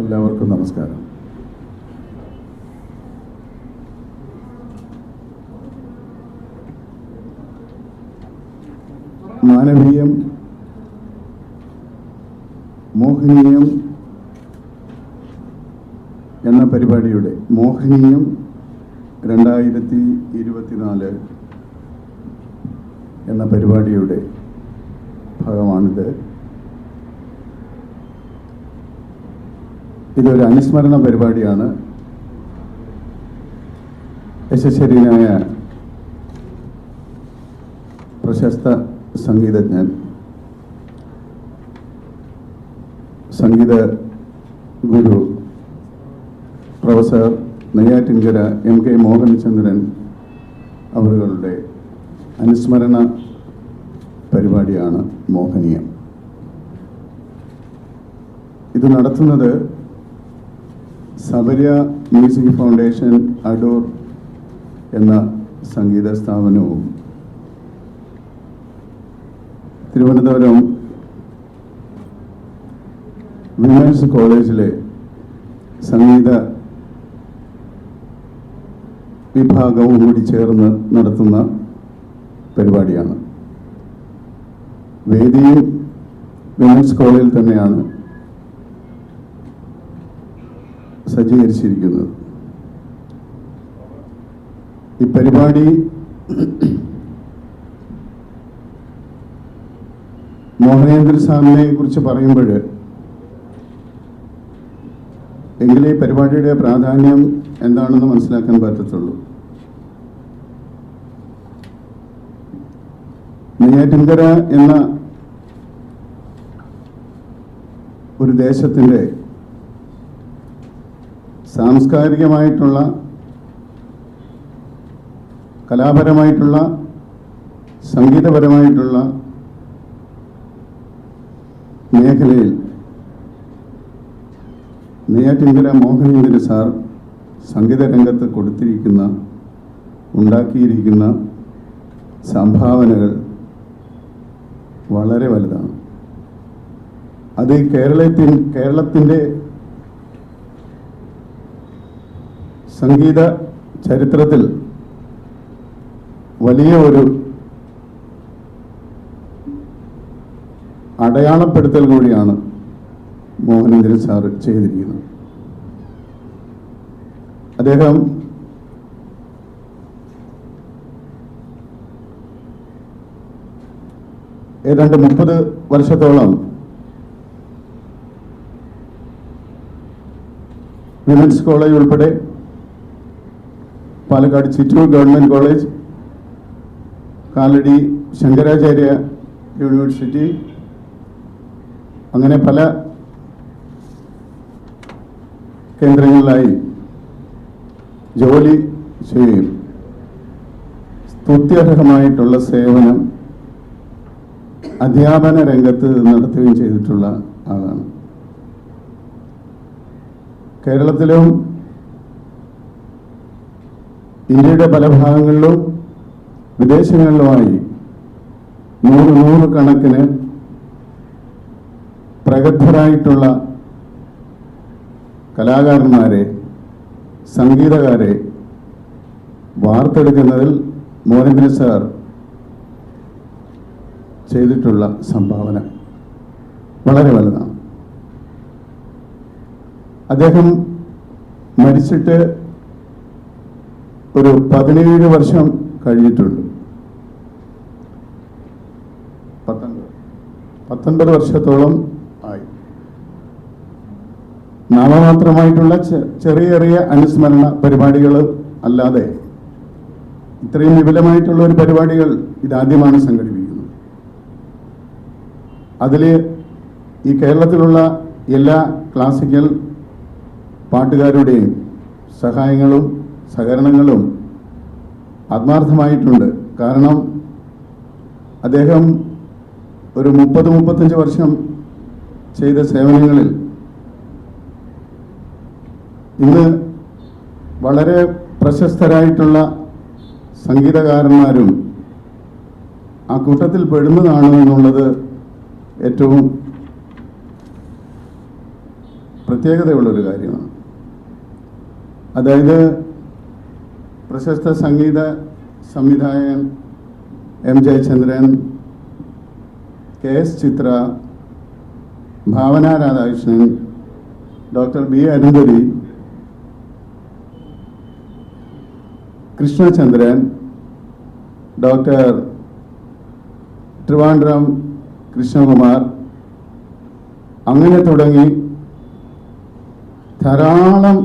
എല്ലാവർക്കും നമസ്കാരം. മാനവീയം മോഹനീയം എന്ന പരിപാടിയുടെ മോഹനീയം രണ്ടായിരത്തി ഇരുപത്തിനാല് എന്ന പരിപാടിയുടെ ഭാഗമാണിത്. ഇതൊരു അനുസ്മരണ പരിപാടിയാണ്. യശസ്വരീനായ പ്രശസ്ത സംഗീതജ്ഞൻ സംഗീത ഗുരു professor Neyyattinkara M K Mohanachandran അവരുടെ അനുസ്മരണ പരിപാടിയാണ് മോഹനീയം. ഇത് നടത്തുന്നത് സബര്യ മ്യൂസിക് ഫൗണ്ടേഷൻ അഡോർ എന്ന സംഗീത സ്ഥാപനവും തിരുവനന്തപുരം വിമൻസ് കോളേജിലെ സംഗീത വിഭാഗവും കൂടി ചേർന്ന് നടത്തുന്ന പരിപാടിയാണ്. വേദിയും വിമൻസ് കോളേജിൽ തന്നെയാണ് സജ്ജീകരിച്ചിരിക്കുന്നത്. ഈ പരിപാടി മോഹനേന്ദ്ര സ്വാമിനെ കുറിച്ച് പറയുമ്പോൾ എങ്കിലേ പരിപാടിയുടെ പ്രാധാന്യം എന്താണെന്ന് മനസ്സിലാക്കാൻ പറ്റത്തുള്ളൂ. നെയ്യാറ്റിൻകര എന്ന ഒരു ദേശത്തിന്റെ സാംസ്കാരികമായിട്ടുള്ള കലാപരമായിട്ടുള്ള സംഗീതപരമായിട്ടുള്ള മേഖലയിൽ നെയ്യാറ്റിൻകര മോഹനേന്ദ്ര സാർ സംഗീത രംഗത്ത് കൊടുത്തിരിക്കുന്ന ഉണ്ടാക്കിയിരിക്കുന്ന സംഭാവനകൾ വളരെ വലുതാണ്. അത് കേരളത്തിൻ കേരളത്തിന്റെ സംഗീത ചരിത്രത്തിൽ വലിയ ഒരു അടയാളപ്പെടുത്തൽ കൂടിയാണ് മോഹനേന്ദ്രൻ സാർ ചെയ്തിരിക്കുന്നത്. അദ്ദേഹം ഏതാണ്ട് മുപ്പത് വർഷത്തോളം വിമൻസ് കോളേജ് ഉൾപ്പെടെ Palakkad Chittur government college Kalady Shankaracharya university അങ്ങനെ പല കേന്ദ്രങ്ങളിലായി ജോലി ചെയ്യുകയും സ്തുത്യർഹമായിട്ടുള്ള സേവനം അധ്യാപന രംഗത്ത് നടത്തുകയും ചെയ്തിട്ടുള്ള ആളാണ്. കേരളത്തിലും ഇന്ത്യയുടെ പല ഭാഗങ്ങളിലും വിദേശങ്ങളിലുമായി നൂറ് നൂറ് കണക്കിന് പ്രഗത്ഭരായിട്ടുള്ള കലാകാരന്മാരെ സംഗീതകാരെ വാർത്തെടുക്കുന്നതിൽ മോഹനന്ദ്ര സാർ ചെയ്തിട്ടുള്ള സംഭാവന വളരെ വലുതാണ്. അദ്ദേഹം മരിച്ചിട്ട് ഒരു പതിനേഴ് വർഷം കഴിഞ്ഞിട്ടുണ്ട്. പത്തൊൻപത്. വർഷത്തോളം ആയി. നാമമാത്രമായിട്ടുള്ള ചെറിയ ചെറിയ അനുസ്മരണ പരിപാടികൾ അല്ലാതെ ഇത്രയും വിപുലമായിട്ടുള്ള ഒരു പരിപാടികൾ ഇതാദ്യമാണ് സംഘടിപ്പിക്കുന്നത്. അതിൽ ഈ കേരളത്തിലുള്ള എല്ലാ ക്ലാസിക്കൽ പാട്ടുകാരുടെയും സഹായങ്ങളും സഹകരണങ്ങളും ആത്മാർത്ഥമായിട്ടുണ്ട്. കാരണം അദ്ദേഹം ഒരു മുപ്പത് മുപ്പത്തഞ്ച് വർഷം ചെയ്ത സേവനങ്ങളിൽ ഇന്ന് വളരെ പ്രശസ്തരായിട്ടുള്ള സംഗീതകാരന്മാരും ആ കൂട്ടത്തിൽ പെടുന്നതാണ് എന്നുള്ളത് ഏറ്റവും പ്രത്യേകതയുള്ളൊരു കാര്യമാണ്. അതായത് പ്രശസ്ത സംഗീത സംവിധായകൻ M Jayachandran K S Chithra Bhavana Radhakrishnan doctor B Arundhati Krishnachandran doctor Trivandrum Krishnakumar. അങ്ങനെ തുടങ്ങി ധാരാളം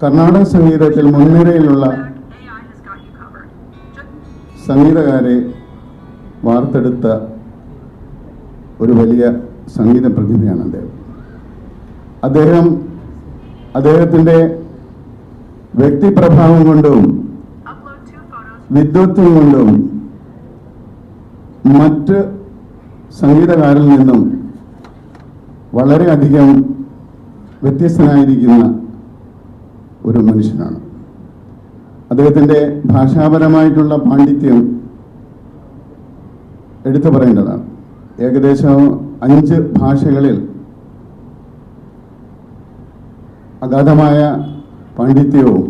കർണാടക സംഗീതത്തിൽ മുൻനിരയിലുള്ള സംഗീതകാരെ വാർത്തെടുത്ത ഒരു വലിയ സംഗീത പ്രതിഭയാണ് അദ്ദേഹം അദ്ദേഹം അദ്ദേഹത്തിന്റെ വ്യക്തിപ്രഭാവം കൊണ്ടും. വിദ്വത്വം കൊണ്ടും മറ്റ് സംഗീതകാരിൽ നിന്നും വളരെയധികം വ്യത്യസ്തനായിരിക്കുന്ന ഒരു മനുഷ്യനാണ്. അദ്ദേഹത്തിന്റെ ഭാഷാപരമായിട്ടുള്ള പാണ്ഡിത്യം എടുത്തു പറയേണ്ടതാണ്. ഏകദേശം അഞ്ച് ഭാഷകളിൽ അഗാധമായ പാണ്ഡിത്യവും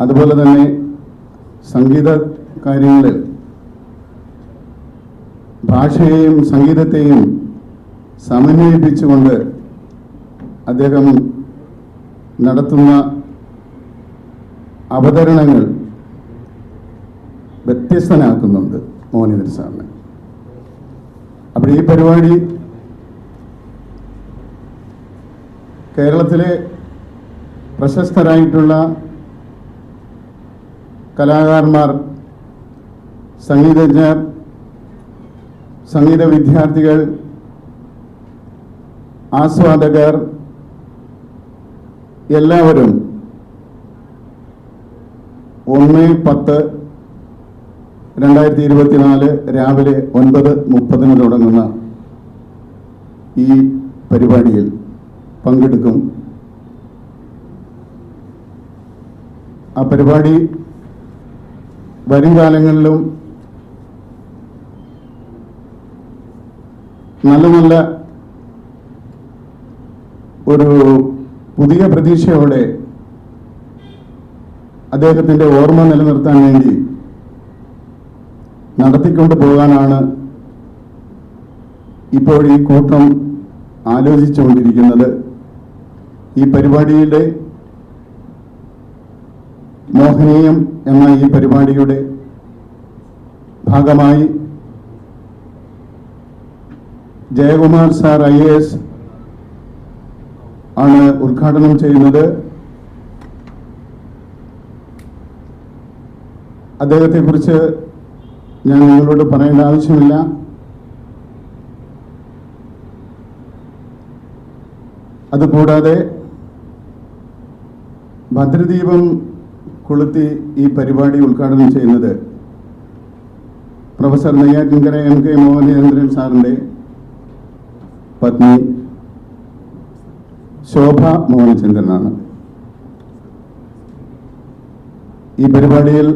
അതുപോലെ തന്നെ സംഗീത കാര്യങ്ങളിൽ ഭാഷയെയും സംഗീതത്തെയും സമന്വയിപ്പിച്ചുകൊണ്ട് അദ്ദേഹം നടത്തുന്ന അവതരണങ്ങൾ വ്യത്യസ്തനാക്കുന്നുണ്ട് മോഹനീന്ദ്രൻ സാറിനെ. അപ്പോൾ ഈ പരിപാടി കേരളത്തിലെ പ്രശസ്തരായിട്ടുള്ള കലാകാരന്മാർ സംഗീതജ്ഞർ സംഗീത വിദ്യാർത്ഥികൾ ആസ്വാദകർ എല്ലാവരും ഒന്ന് പത്ത് രണ്ടായിരത്തി ഇരുപത്തിനാല് രാവിലെ ഒൻപത് മുപ്പതിന് തുടങ്ങുന്ന ഈ പരിപാടിയിൽ പങ്കെടുക്കും. ആ പരിപാടി വരും കാലങ്ങളിലും നല്ല നല്ല ഒരു പുതിയ പ്രതീക്ഷയോടെ അദ്ദേഹത്തിന്റെ ഓർമ്മ നിലനിർത്താൻ വേണ്ടി നടത്തിക്കൊണ്ട് പോകാനാണ് ഇപ്പോൾ ഈ കൂട്ടം ആലോചിച്ചുകൊണ്ടിരിക്കുന്നത്. ഈ പരിപാടിയുടെ മോഹനീയം എന്ന ഈ പരിപാടിയുടെ ഭാഗമായി Jayakumar sir I A S ആണ് ഉദ്ഘാടനം ചെയ്യുന്നത്. അദ്ദേഹത്തെക്കുറിച്ച് ഞാൻ നിങ്ങളോട് പറയേണ്ട ആവശ്യമില്ല. അതുകൂടാതെ ഭദ്രദീപം കൊളുത്തി ഈ പരിപാടി ഉദ്ഘാടനം ചെയ്യുന്നത് professor Neyyattinkara M K Mohanachandran സാറിന്റെ പത്നി ശോഭ മോഹനചന്ദ്രനാണ്. ഈ പരിപാടിയിൽ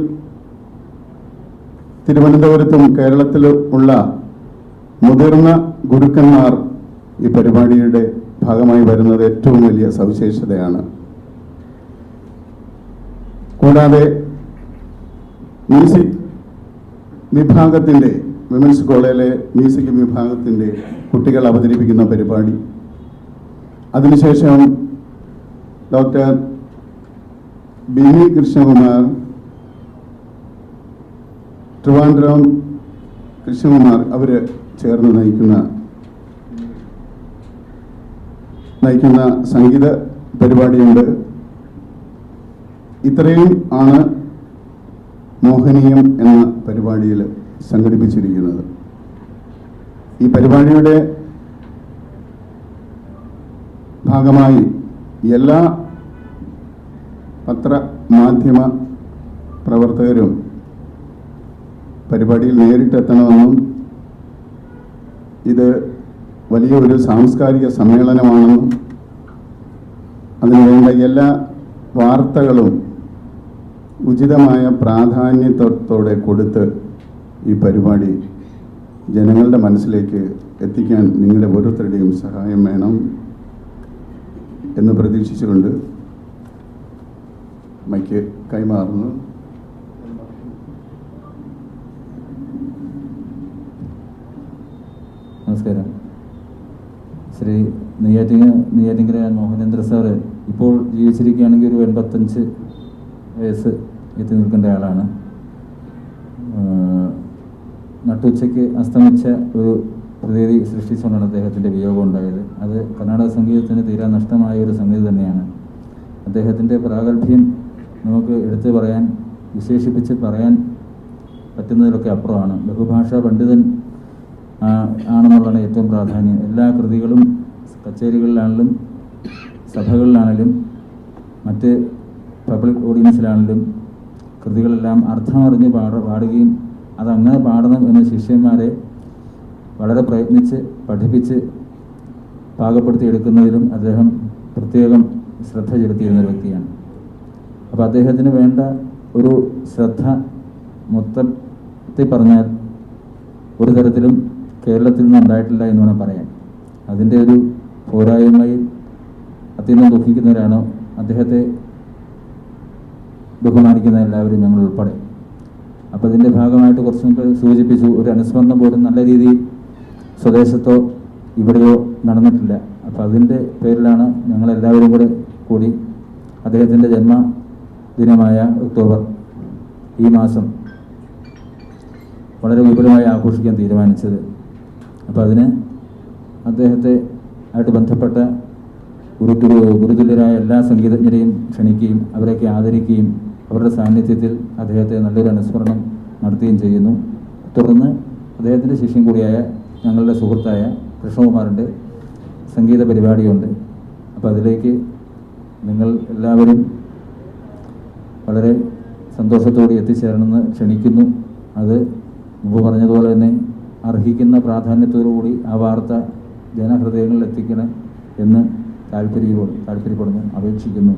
തിരുവനന്തപുരത്തും കേരളത്തിലും ഉള്ള മുതിർന്ന ഗുരുക്കന്മാർ ഈ പരിപാടിയുടെ ഭാഗമായി വരുന്നത് ഏറ്റവും വലിയ സവിശേഷതയാണ്. കൂടാതെ മ്യൂസിക് വിഭാഗത്തിന്റെ വിമൻസ് കോളേജിലെ മ്യൂസിക് വിഭാഗത്തിന്റെ കുട്ടികൾ അവതരിപ്പിക്കുന്ന പരിപാടി അതിനുശേഷം doctor B V Krishnakumar Trivandrum Krishnakumar അവർ ചേർന്ന് നയിക്കുന്ന നയിക്കുന്ന സംഗീത പരിപാടിയുണ്ട്. ഇത്രയും ആണ് മോഹനീയം എന്ന പരിപാടിയിൽ സംഘടിപ്പിച്ചിരിക്കുന്നത്. ഈ പരിപാടിയുടെ ഭാഗമായി എല്ലാ പത്ര മാധ്യമ പ്രവർത്തകരും പരിപാടിയിൽ നേരിട്ടെത്തണമെന്നും ഇത് വലിയ ഒരു സാംസ്കാരിക സമ്മേളനമാണെന്നും അതിനുവേണ്ട എല്ലാ വാർത്തകളും ഉചിതമായ പ്രാധാന്യത്തോടെ കൊടുത്ത് ഈ പരിപാടി ജനങ്ങളുടെ മനസ്സിലേക്ക് എത്തിക്കാൻ നിങ്ങളുടെ ഓരോരുത്തരുടെയും സഹായം വേണം. എന്ന് പ്രതീക്ഷിച്ചുകൊണ്ട് മൈക്ക് കൈമാറുന്നു. നമസ്കാരം. ശ്രീ നെയ്യാറ്റിങ്ങ നെയ്യാറ്റിങ്കര മോഹനേന്ദ്ര സാറ് ഇപ്പോൾ ജീവിച്ചിരിക്കുകയാണെങ്കിൽ ഒരു എൺപത്തഞ്ച് വയസ്സ് എത്തി നിൽക്കേണ്ട ആളാണ്. നട്ടുച്ചയ്ക്ക് അസ്തമിച്ച ഒരു പ്രതീതി സൃഷ്ടിച്ചുകൊണ്ടാണ് അദ്ദേഹത്തിന്റെ വിയോഗം ഉണ്ടായത്. അത് കർണാടക സംഗീതത്തിന് തീരാ നഷ്ടമായ ഒരു സംഗതി തന്നെയാണ്. അദ്ദേഹത്തിന്റെ പ്രാഗൽഭ്യം നമുക്ക് എടുത്തു പറയാൻ വിശേഷിപ്പിച്ച് പറയാൻ പറ്റുന്നതിലൊക്കെ അപ്പുറമാണ്. ബഹുഭാഷാ പണ്ഡിതൻ ആണെന്നുള്ളതാണ് ഏറ്റവും പ്രാധാന്യം. എല്ലാ കൃതികളും കച്ചേരികളിലാണെങ്കിലും സഭകളിലാണെങ്കിലും മറ്റ് പബ്ലിക് ഓഡിയൻസിലാണെങ്കിലും കൃതികളെല്ലാം അർത്ഥമറിഞ്ഞ് പാട പാടുകയും അതങ്ങനെ പാടണം എന്ന് ശിഷ്യന്മാരെ വളരെ പ്രയത്നിച്ച് പഠിപ്പിച്ച് പാകപ്പെടുത്തി എടുക്കുന്നതിലും അദ്ദേഹം പ്രത്യേകം ശ്രദ്ധ ചെലുത്തിയിരുന്ന ഒരു വ്യക്തിയാണ്. അപ്പോൾ അദ്ദേഹത്തിന് വേണ്ട ഒരു ശ്രദ്ധ മൊത്തത്തിൽ പറഞ്ഞാൽ ഒരു തരത്തിലും കേരളത്തിൽ നിന്ന് ഉണ്ടായിട്ടില്ല എന്ന് വേണം പറയാൻ. അതിന്റെ ഒരു പോരായ്മയിൽ അത്യന്തം ദുഃഖിക്കുന്നവരാണ് അദ്ദേഹത്തെ ബഹുമാനിക്കുന്ന എല്ലാവരും ഞങ്ങൾ ഉൾപ്പെടെ. അപ്പോൾ ഇതിന്റെ ഭാഗമായിട്ട് കുറച്ചും സൂചിപ്പിച്ചു ഒരു അനുസ്മരണം പോലും നല്ല രീതിയിൽ സ്വദേശത്തോ ഇവിടെയോ നടന്നിട്ടില്ല. അപ്പോൾ അതിന്റെ പേരിലാണ് ഞങ്ങളെല്ലാവരും കൂടെ കൂടി അദ്ദേഹത്തിന്റെ ജന്മദിനമായ ഒക്ടോബർ ഈ മാസം വളരെ വിപുലമായി ആഘോഷിക്കാൻ തീരുമാനിച്ചത്. അപ്പോൾ അതിന് അദ്ദേഹത്തെ ആയിട്ട് ബന്ധപ്പെട്ട ഗുരുതുരു ഗുരുതുല്യരായ എല്ലാ സംഗീതജ്ഞരെയും ക്ഷണിക്കുകയും അവരെയൊക്കെ ആദരിക്കുകയും അവരുടെ സാന്നിധ്യത്തിൽ അദ്ദേഹത്തെ നല്ലൊരു അനുസ്മരണം നടത്തുകയും ചെയ്യുന്നു. തുടർന്ന് അദ്ദേഹത്തിന്റെ ശിഷ്യൻ കൂടിയായ ഞങ്ങളുടെ സുഹൃത്തായ കൃഷ്ണകുമാറിന്റെ സംഗീത പരിപാടിയുണ്ട്. അപ്പോൾ അതിലേക്ക് നിങ്ങൾ എല്ലാവരും വളരെ സന്തോഷത്തോടെ എത്തിച്ചേരണമെന്ന് ക്ഷണിക്കുന്നു. അത് മുമ്പ് പറഞ്ഞതുപോലെ തന്നെ അർഹിക്കുന്ന പ്രാധാന്യത്തോടുകൂടി ആ വാർത്ത ജനഹൃദയങ്ങളിൽ എത്തിക്കണം എന്ന് താല്പര്യപ്പെടുന്നു താല്പര്യപ്പെടുന്നു അപേക്ഷിക്കുന്നു.